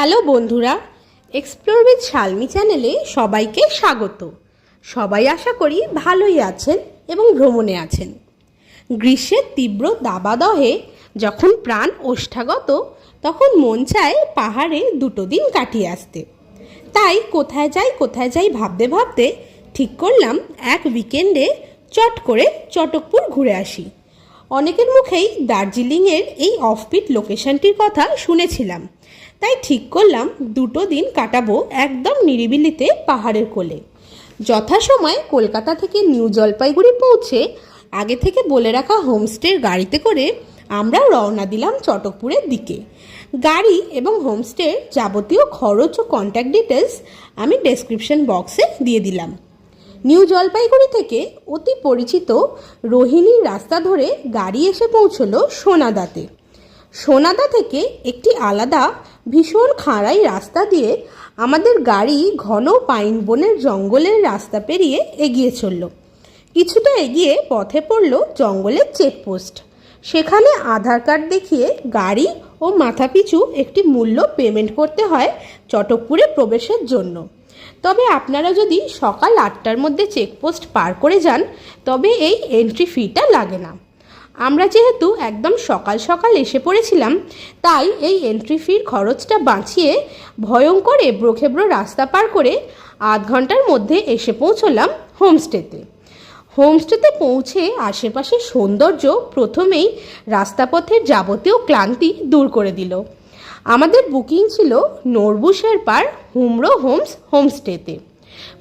Hello বন্ধুরা explore with শালমি চ্যানেলে সবাইকে স্বাগত। সবাই আশা করি ভালোই আছেন এবং ভ্রমণে আছেন। গ্রীষ্মের তীব্র দাবাদহে যখন প্রাণ ওষ্ঠাগত, তখন মন চায় পাহাড়ে দুটো দিন কাটিয়ে আসতে। তাই কোথায় যাই কোথায় যাই ভাবতে ভাবতে ঠিক করলাম এক উইকেন্ডে চট করে চটকপুর ঘুরে আসি। অনেকের মুখেই দার্জিলিংয়ের এই অফবিট লোকেশনটির কথা শুনেছিলাম। তাই ঠিক করলাম দুটো দিন কাটাবো একদম নিরিবিলিতে পাহাড়ের কোলে। যথাসময়ে কলকাতা থেকে নিউ জলপাইগুড়ি পৌঁছে আগে থেকে বলে রাখা হোমস্টের গাড়িতে করে আমরাও রওনা দিলাম চটকপুরের দিকে। গাড়ি এবং হোমস্টের যাবতীয় খরচ ও কন্ট্যাক্ট ডিটেলস আমি ডেসক্রিপশন বক্সে দিয়ে দিলাম। নিউ জলপাইগুড়ি থেকে অতি পরিচিত রোহিণীর রাস্তা ধরে গাড়ি এসে পৌঁছলো সোনাদাতে। সোনাদা থেকে একটি আলাদা ভীষণ খাঁড়াই রাস্তা দিয়ে আমাদের গাড়ি ঘন পাইন বনের জঙ্গলের রাস্তা পেরিয়ে এগিয়ে চলল। কিছুটা এগিয়ে পথে পড়ল জঙ্গলের চেকপোস্ট। সেখানে আধার কার্ড দেখিয়ে গাড়ি ও মাথাপিছু একটি মূল্য পেমেন্ট করতে হয় চটকপুরে প্রবেশের জন্য। তবে আপনারা যদি সকাল আটটার মধ্যে চেকপোস্ট পার করে যান, তবে এই এন্ট্রি ফিটা লাগে না। আমরা যেহেতু একদম সকাল সকাল এসে পড়েছিলাম, তাই এই এন্ট্রি ফির খরচটা বাঁচিয়ে ভয়ঙ্কর এবড়োখেবড়ো রাস্তা পার করে আধ ঘণ্টার মধ্যে এসে পৌঁছলাম হোমস্টেতে। হোমস্টেতে পৌঁছে আশেপাশের সৌন্দর্য প্রথমেই রাস্তাপথের যাবতীয় ক্লান্তি দূর করে দিল। আমাদের বুকিং ছিল নরবু পার হুমড়ো হোমস হোমস্টেতে।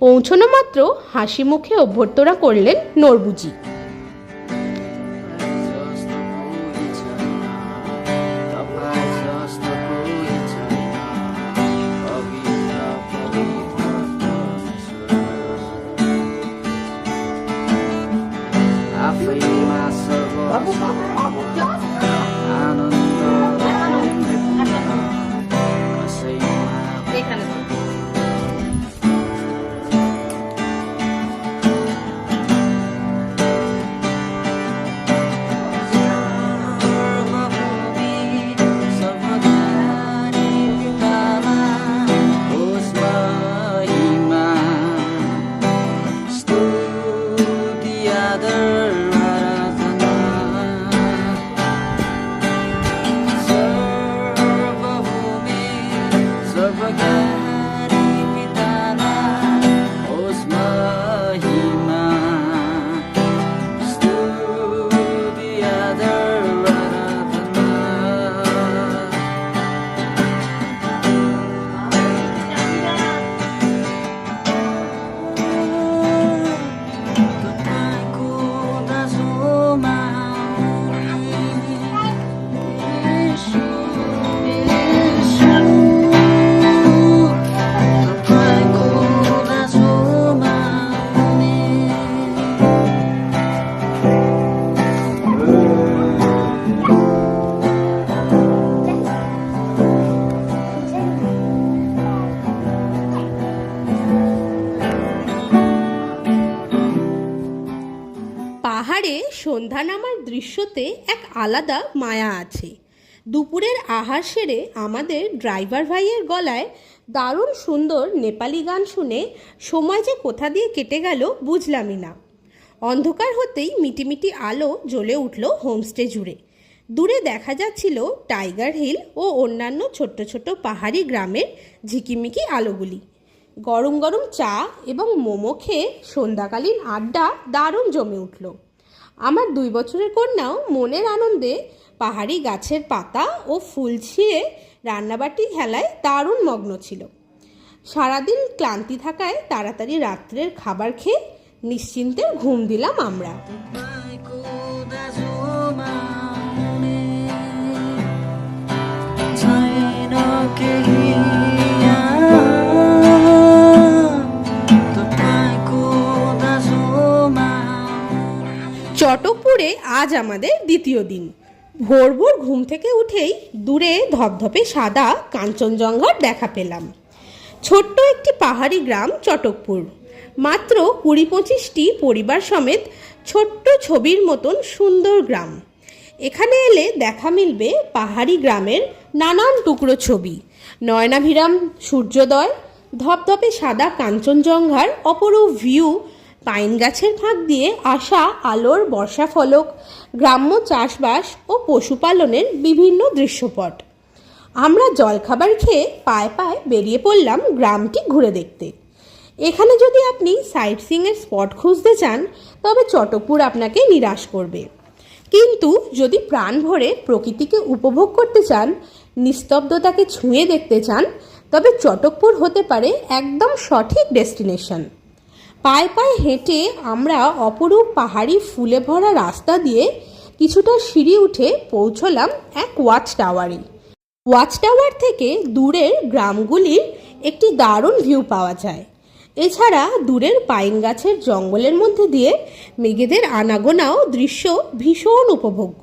পৌঁছনো মাত্র হাসি মুখে অভ্যর্থনা করলেন নরবুজি। দৃশ্যতে এক আলাদা মায়া আছে। দুপুরের আহার সেরে আমাদের ড্রাইভার ভাইয়ের গলায় দারুণ সুন্দর নেপালি গান শুনে সময় যে কোথা দিয়ে কেটে গেল বুঝলামই না। অন্ধকার হতেই মিটিমিটি আলো জ্বলে উঠল হোমস্টে জুড়ে। দূরে দেখা যাচ্ছিল টাইগার হিল ও অন্যান্য ছোট্ট ছোট্ট পাহাড়ি গ্রামের ঝিকিমিকি আলোগুলি। গরম গরম চা এবং মোমো খেয়ে সন্ধ্যাকালীন আড্ডা দারুণ জমে উঠল। আমার দুই বছরের কন্যাও মনের আনন্দে পাহাড়ি গাছের পাতা ও ফুল ছিঁড়ে রান্নাবাটি খেলায় দারুণ মগ্ন ছিল। সারাদিন ক্লান্তি থাকায় তাড়াতাড়ি রাত্রের খাবার খেয়ে নিশ্চিন্তে ঘুম দিলাম আমরা। আজ আমাদের দ্বিতীয় দিন। ভোর ভোর ঘুম থেকে উঠেই দূরে ধপধপে সাদা কাঞ্চনজঙ্ঘার দেখা পেলাম। ছোট্ট একটি পাহাড়ি গ্রাম, চটকপুর। মাত্র কুড়ি পঁচিশটি পরিবার সমেত ছোট্ট ছবির মতন সুন্দর গ্রাম। এখানে এলে দেখা মিলবে পাহাড়ি গ্রামের নানান টুকরো ছবি। নয়নাভিরাম, সূর্যোদয়, ধপধপে সাদা কাঞ্চনজঙ্ঘার অপরূপ ভিউ পাইন গাছের ফাঁক দিয়ে আসা আলোর বর্ষা ফলক, গ্রাম্য চাষবাস ও পশুপালনের বিভিন্ন দৃশ্যপট। আমরা জলখাবার খেয়ে পায়ে পায়ে বেরিয়ে পড়লাম গ্রামটি ঘুরে দেখতে। এখানে যদি আপনি সাইট সিংয়ের স্পট খুঁজতে চান, তবে চটকপুর আপনাকে নিরাশ করবে। কিন্তু যদি প্রাণ ভরে প্রকৃতিকে উপভোগ করতে চান, নিস্তব্ধতাকে ছুঁয়ে দেখতে চান, তবে চটকপুর হতে পারে একদম সঠিক ডেস্টিনেশন। পায়ে পায়ে হেঁটে আমরা অপরূপ পাহাড়ি ফুলে ভরা রাস্তা দিয়ে কিছুটা সিঁড়ি উঠে পৌঁছলাম এক ওয়াচ টাওয়ারে। ওয়াচ টাওয়ার থেকে দূরের গ্রামগুলির একটি দারুণ ভিউ পাওয়া যায়। এছাড়া দূরের পাইন গাছের জঙ্গলের মধ্যে দিয়ে মেঘেদের আনাগোনাও দৃশ্য ভীষণ উপভোগ্য।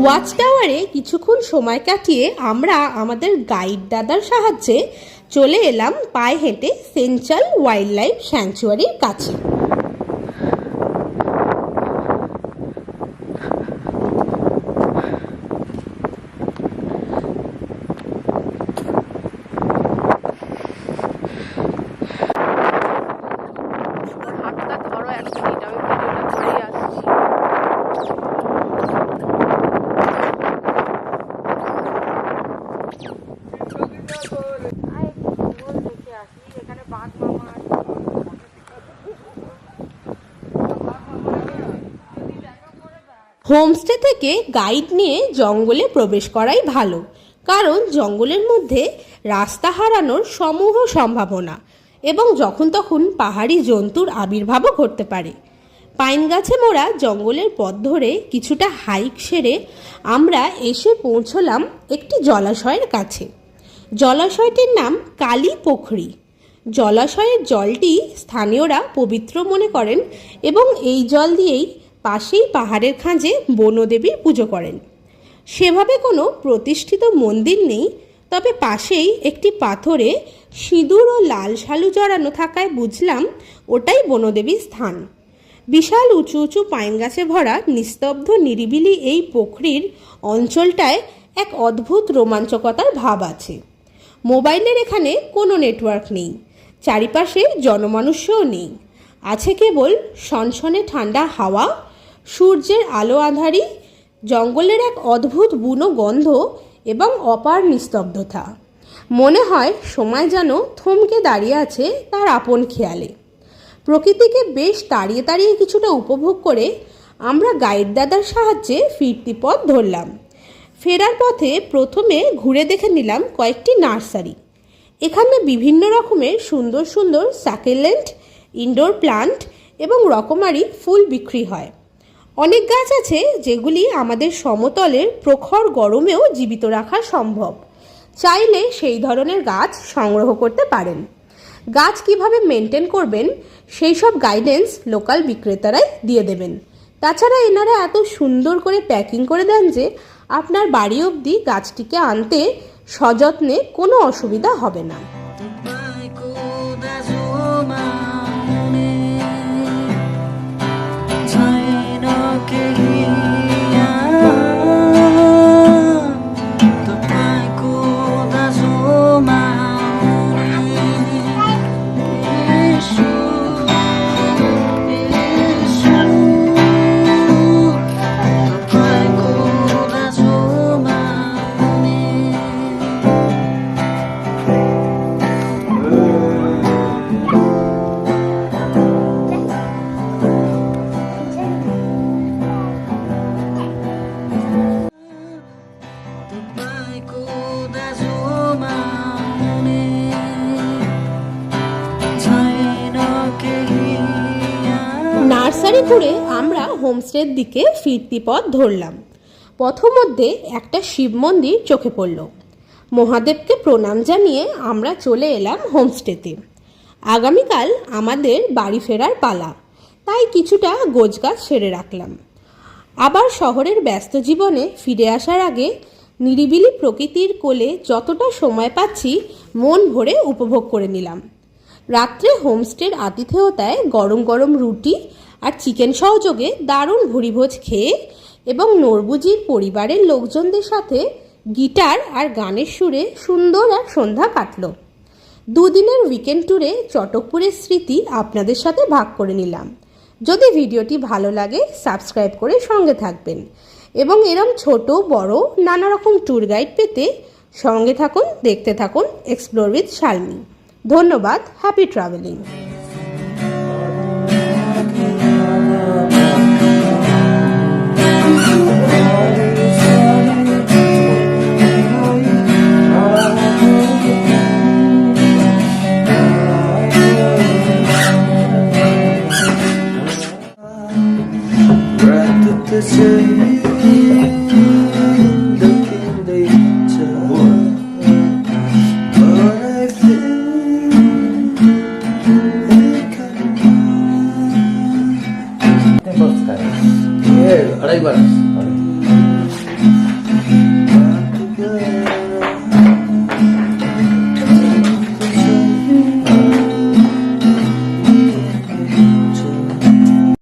ওয়াচ টাওয়ারে কিছুক্ষণ সময় কাটিয়ে আমরা আমাদের গাইড দাদার সাহায্যে চলে এলাম পায়ে হেঁটে সেন্ট্রাল ওয়াইল্ড লাইফ স্যাংচুয়ারির কাছে হাতটা ধরো এক মিনিট আমি ভিডিওটা করে আসছি এখানে বাঘ মামা আছে হোমস্টে থেকে গাইড নিয়ে জঙ্গলে প্রবেশ করাই ভালো, কারণ জঙ্গলের মধ্যে রাস্তা হারানোর সমূহ সম্ভাবনা এবং যখন তখন পাহাড়ি জন্তুর আবির্ভাবও ঘটতে পারে। পাইন গাছে মোড়া জঙ্গলের পথ ধরে কিছুটা হাইক সেরে আমরা এসে পৌঁছলাম একটি জলাশয়ের কাছে। জলাশয়টির নাম কালী পুখরি। জলাশয়ের জলটি স্থানীয়রা পবিত্র মনে করেন এবং এই জল দিয়েই পাশেই পাহাড়ের খাঁজে বনদেবীর পুজো করেন। সেভাবে কোনো প্রতিষ্ঠিত মন্দির নেই, তবে পাশেই একটি পাথরে সিঁদুর ও লাল শালু জড়ানো থাকায় বুঝলাম ওটাই বনদেবীর স্থান। বিশাল উঁচু উঁচু পাইন গাছে ভরা নিস্তব্ধ নিরিবিলি এই পুখরির অঞ্চলটায় এক অদ্ভুত রোমাঞ্চকতার ভাব আছে। মোবাইলের এখানে কোনো নেটওয়ার্ক নেই, চারিপাশে জনমানুষ্যও নেই। আছে কেবল সনসনে ঠান্ডা হাওয়া সূর্যের আলো আধারি, জঙ্গলের এক অদ্ভুত বুনো গন্ধ এবং অপার নিস্তব্ধতা। মনে হয় সময় যেন থমকে দাঁড়িয়ে আছে তার আপন খেয়ালে। প্রকৃতিকে বেশ তাড়িয়ে তাড়িয়ে কিছুটা উপভোগ করে আমরা গাইড দাদার সাহায্যে ফিরতি পথ ধরলাম। ফেরার পথে প্রথমে ঘুরে দেখে নিলাম কয়েকটি নার্সারি। এখানে বিভিন্ন রকমের সুন্দর সুন্দর সাকেলেন্ট ইনডোর প্লান্ট এবং রকমারি ফুল বিক্রি হয়। অনেক গাছ আছে যেগুলি আমাদের সমতলের প্রখর গরমেও জীবিত রাখা সম্ভব। চাইলে সেই ধরনের গাছ সংগ্রহ করতে পারেন। গাছ কীভাবে মেনটেন করবেন, সেই সব গাইডেন্স লোকাল বিক্রেতারাই দিয়ে দেবেন। তাছাড়া এনারা এত সুন্দর করে প্যাকিং করে দেন যে আপনার বাড়ি অবধি গাছটিকে আনতে সযত্নে কোনো অসুবিধা হবে না। ঘুরে আমরা হোমস্টের দিকে ফিরতি পথ ধরলাম। পথমধ্যে একটা শিব মন্দির চোখে পড়ল। মহাদেবকে প্রণাম জানিয়ে আমরা চলে এলাম হোমস্টেতে। আগামীকাল আমাদের বাড়ি ফেরার পালা, তাই কিছুটা গোছগাছ সেরে রাখলাম। আবার শহরের ব্যস্ত জীবনে ফিরে আসার আগে নিরিবিলি প্রকৃতির কোলে যতটা সময় পাচ্ছি মন ভরে উপভোগ করে নিলাম। রাত্রে হোমস্টের আতিথেয়তায় গরম গরম রুটি আর চিকেন সহযোগে দারুণ ভুরিভোজ খেয়ে এবং নরবুজির পরিবারের লোকজনদের সাথে গিটার আর গানের সুরে সুন্দর এক সন্ধ্যা কাটলো। দুদিনের উইকেন্ড ট্যুরে চটকপুরের স্মৃতি আপনাদের সাথে ভাগ করে নিলাম। যদি ভিডিওটি ভালো লাগে, সাবস্ক্রাইব করে সঙ্গে থাকবেন এবং এরম ছোট, বড়, নানা রকম ট্যুর গাইড পেতে সঙ্গে থাকুন, দেখতে থাকুন, এক্সপ্লোর উইথ শালমি। ধন্যবাদ, হ্যাপি ট্রাভেলিং। dólares.